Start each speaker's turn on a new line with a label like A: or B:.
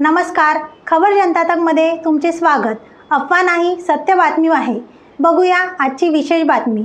A: नमस्कार खबर जनता तकमध्ये तुमचे स्वागत. अफवा नाही सत्य बातमी आहे. बघूया आजची विशेष बातमी.